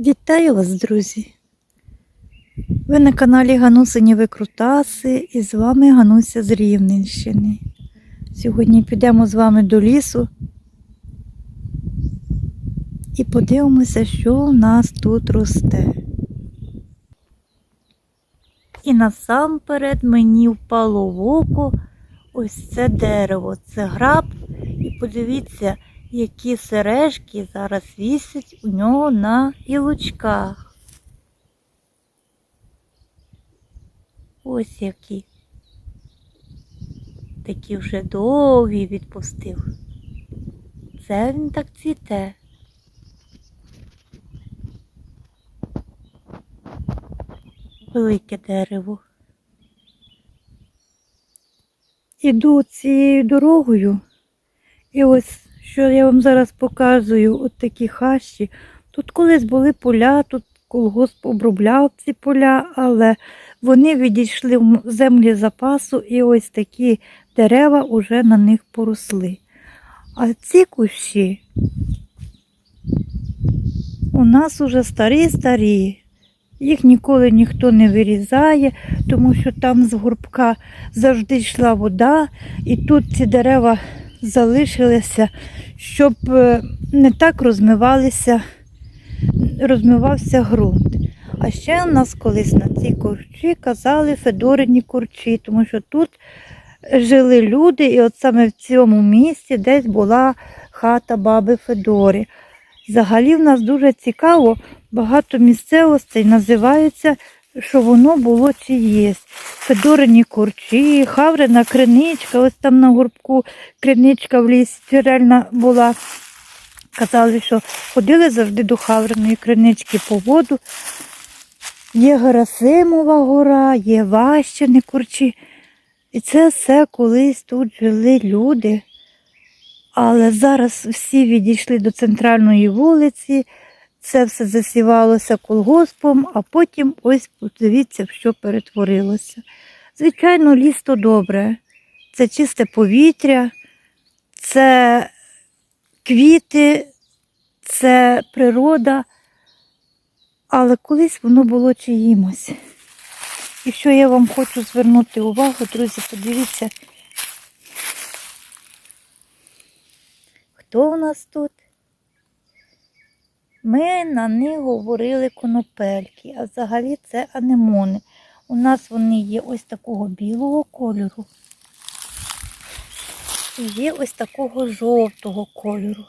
Вітаю вас, друзі! Ви на каналі Ганусині Викрутаси і з вами Гануся з Рівненщини. Сьогодні підемо з вами до лісу і подивимося, що у нас тут росте. І насамперед мені впало в око ось це дерево, це граб. І подивіться, які сережки зараз вісять у нього на гілочках. Ось які. Такі вже довгі відпустив. Це він так цвіте. Велике дерево. Іду цією дорогою. І ось, що я вам зараз показую, от такі хащі. Тут колись були поля, тут колгосп обробляв ці поля, але вони відійшли в землі запасу, і ось такі дерева вже на них поросли. А ці кущі у нас уже старі-старі. Їх ніколи ніхто не вирізає, тому що там з горбка завжди йшла вода, і тут ці дерева залишилися, щоб е, не так розмивалися, розмивався ґрунт. А ще у нас колись на ці корчі казали Федорині корчі, тому що тут жили люди, і от саме в цьому місці десь була хата баби Федори. Взагалі в нас дуже цікаво, багато місцевостей називаються, що воно було чиєсь. Федорині корчі, Хаврина криничка, ось там на горбку криничка в лісі джерельна була. Казали, що ходили завжди до Хавриної кринички по воду. Є Герасимова гора, є Ващини корчі. І це все колись тут жили люди. Але зараз всі відійшли до центральної вулиці, це все засівалося колгоспом, а потім ось подивіться, що перетворилося. Звичайно, ліс то добре. Це чисте повітря, це квіти, це природа, але колись воно було чиїмось. І що я вам хочу звернути увагу, друзі, подивіться, хто у нас тут? Ми на них говорили конопельки, а взагалі це анемони. У нас вони є ось такого білого кольору. І є ось такого жовтого кольору.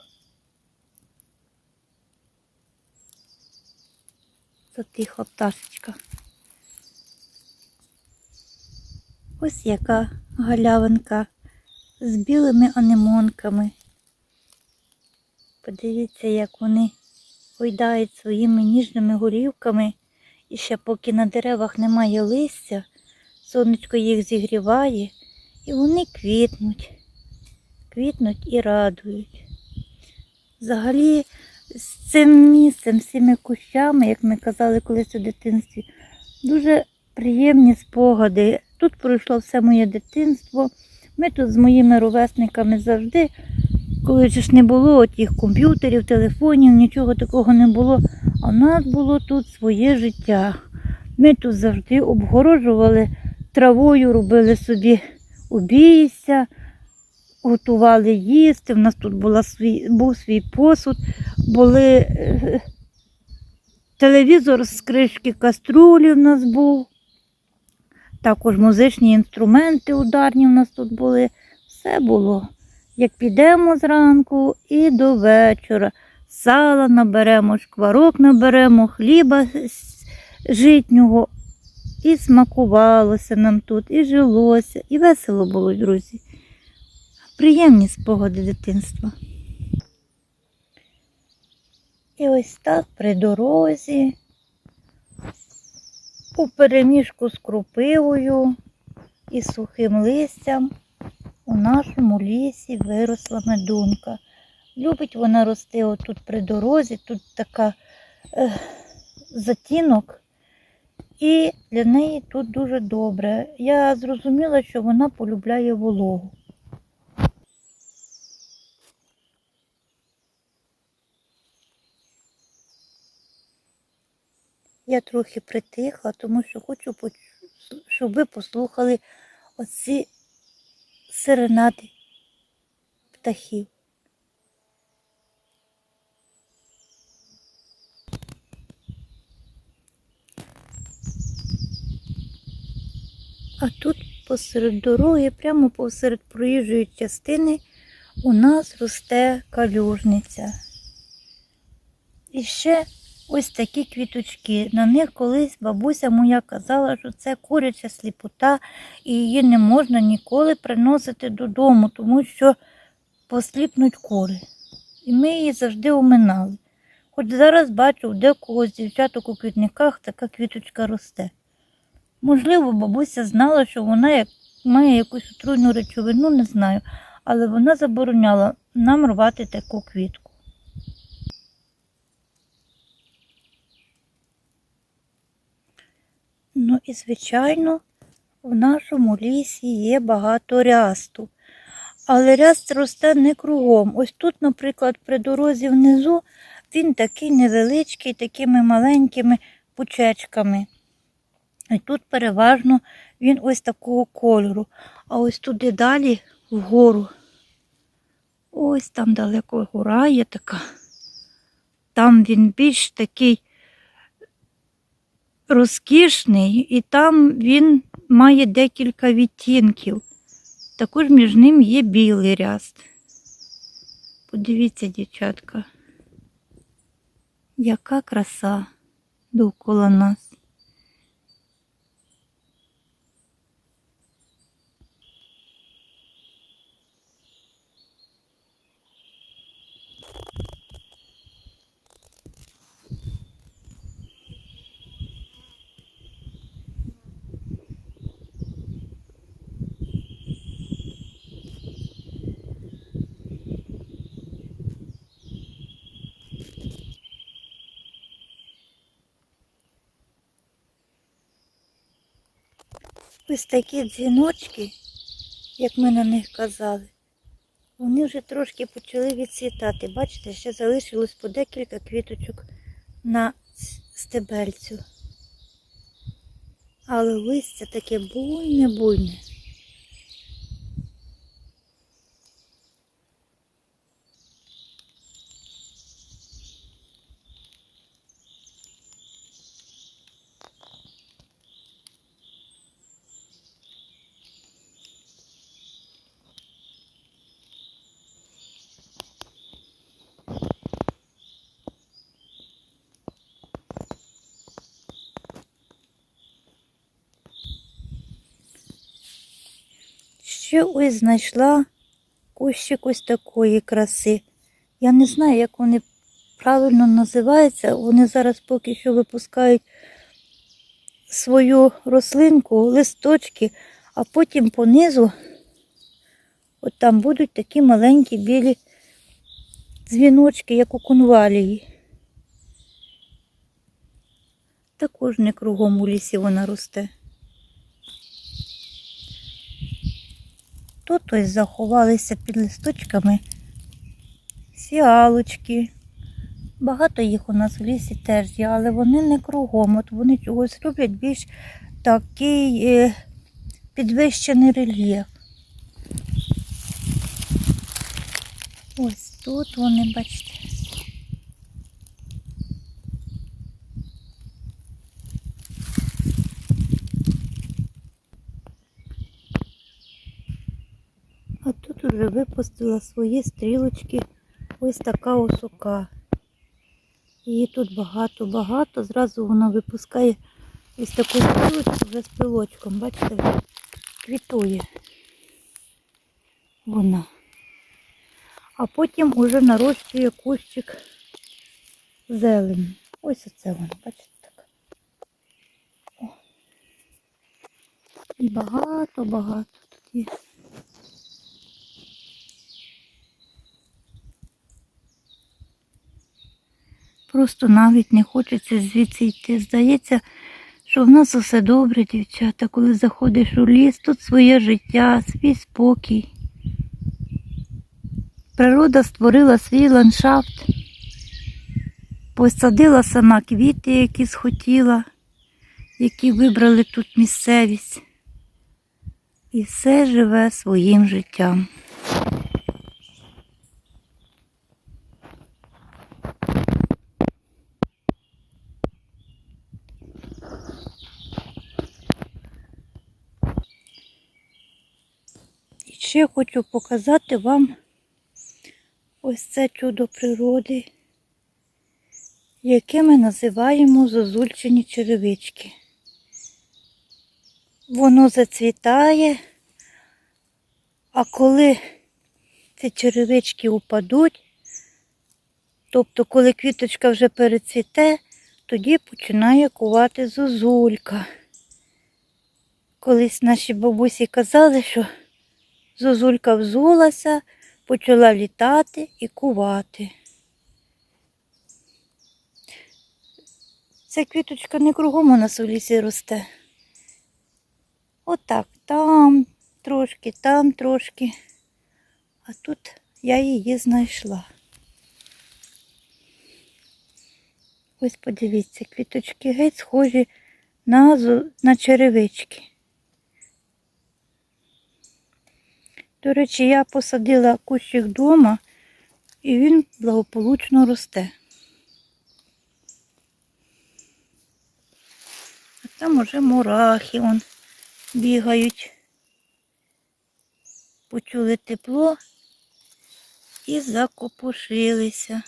Це тиха пташечка. Ось яка галявинка з білими анемонками. Подивіться, як вони гойдають своїми ніжними горівками, і ще поки на деревах немає листя, сонечко їх зігріває, і вони квітнуть, квітнуть і радують. Взагалі, з цим місцем, з цими кущами, як ми казали колись у дитинстві, дуже приємні спогади. Тут пройшло все моє дитинство. Ми тут з моїми ровесниками завжди коли ж не було тих комп'ютерів, телефонів, нічого такого не було. А в нас було тут своє життя. Ми тут завжди обгороджували травою, робили собі обійстя, готували їсти. У нас тут була свій, був свій посуд, були е, телевізор з кришки каструлі в нас був. Також музичні інструменти ударні в нас тут були. Все було як підемо зранку і до вечора. Сала наберемо, шкварок наберемо, хліба житнього. І смакувалося нам тут, і жилося, і весело було, друзі. Приємні спогади дитинства. І ось так при дорозі, у переміжку з крупивою і сухим листям у нашому лісі виросла медунка. Любить вона рости отут при дорозі, тут така е, затінок, і для неї тут дуже добре. Я зрозуміла, що вона полюбляє вологу. Я трохи притихла, тому що хочу, щоб ви послухали оці серенади птахів. А тут посеред дороги, прямо посеред проїжджої частини, у нас росте калюжниця. І ще ось такі квіточки. На них колись бабуся моя казала, що це куряча сліпота, і її не можна ніколи приносити додому, тому що посліпнуть кури. І ми її завжди оминали. Хоч зараз бачу, де когось дівчаток у квітниках така квіточка росте. Можливо, бабуся знала, що вона має якусь отруйну речовину, не знаю, але вона забороняла нам рвати таку квітку. Ну і, звичайно, в нашому лісі є багато рясту. Але ряст росте не кругом. Ось тут, наприклад, при дорозі внизу він такий невеличкий, такими маленькими пучечками. І тут переважно він ось такого кольору. А ось туди далі вгору. Ось там далеко гора є така. Там він більш такий розкішний, і там він має декілька відтінків. Також між ним є білий ряст. Подивіться, дівчатка, яка краса довкола нас. Ось такі дзвіночки, як ми на них казали, вони вже трошки почали відцвітати. Бачите, ще залишилось по декілька квіточок на стебельцю. Але листя таке буйне-буйне. Ще ось знайшла кущик ось такої краси. Я не знаю, як вони правильно називаються. Вони зараз поки що випускають свою рослинку, листочки, а потім понизу от там будуть такі маленькі білі дзвіночки, як у конвалії. Також не кругом у лісі вона росте. Тут ось заховалися під листочками сіалочки. Багато їх у нас в лісі теж є, але вони не кругом. От вони чогось роблять більш такий е, підвищений рельєф. Ось тут вони, бачите. А тут уже випустила свої стрілочки ось така осока. Її тут багато-багато. Зразу вона випускає ось таку стрілочку вже з пилочком. Бачите, квітує вона. А потім уже нарощує кущик зелені. Ось оце воно, бачите так. І багато-багато тут є. Просто навіть не хочеться звідси йти. Здається, що в нас усе добре, дівчата, коли заходиш у ліс, тут своє життя, свій спокій. Природа створила свій ландшафт Посадила сама квіти, які схотіла, які вибрали тут місцевість. І все живе своїм життям. Ще хочу показати вам ось це чудо природи, яке ми називаємо зозульчені черевички. Воно зацвітає, а коли ці черевички упадуть, тобто коли квіточка вже перецвіте, тоді починає кувати зозулька. Колись наші бабусі казали, що зозулька взулася, почала літати і кувати. Ця квіточка не кругом у нас у лісі росте. Отак, там трошки, там трошки. А тут я її знайшла. Ось подивіться, квіточки геть схожі на, на черевички. До речі, я посадила кущик вдома і він благополучно росте. А там уже мурахи вон бігають. Почули тепло і закопошилися.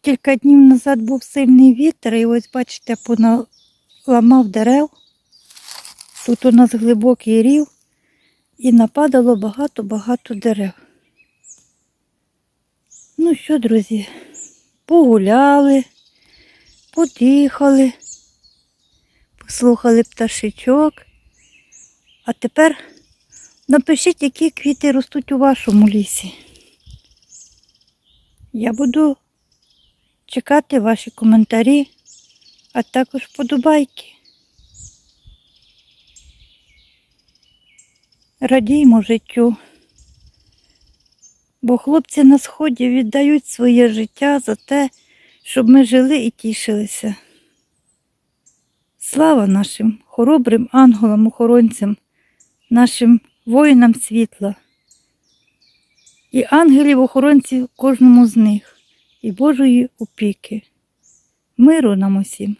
Кілька днів назад був сильний вітер, і ось, бачите, поналамав дерев. Тут у нас глибокий рів і нападало багато-багато дерев. Ну що, друзі, погуляли, подихали, послухали пташечок. А тепер напишіть, які квіти ростуть у вашому лісі. Я буду чекати ваші коментарі, а також вподобайки. Радіймо життю, бо хлопці на сході віддають своє життя за те, щоб ми жили і тішилися. Слава нашим хоробрим ангелам-охоронцям, нашим воїнам світла і ангелів-охоронців кожному з них, і Божої опіки. Миру нам усім.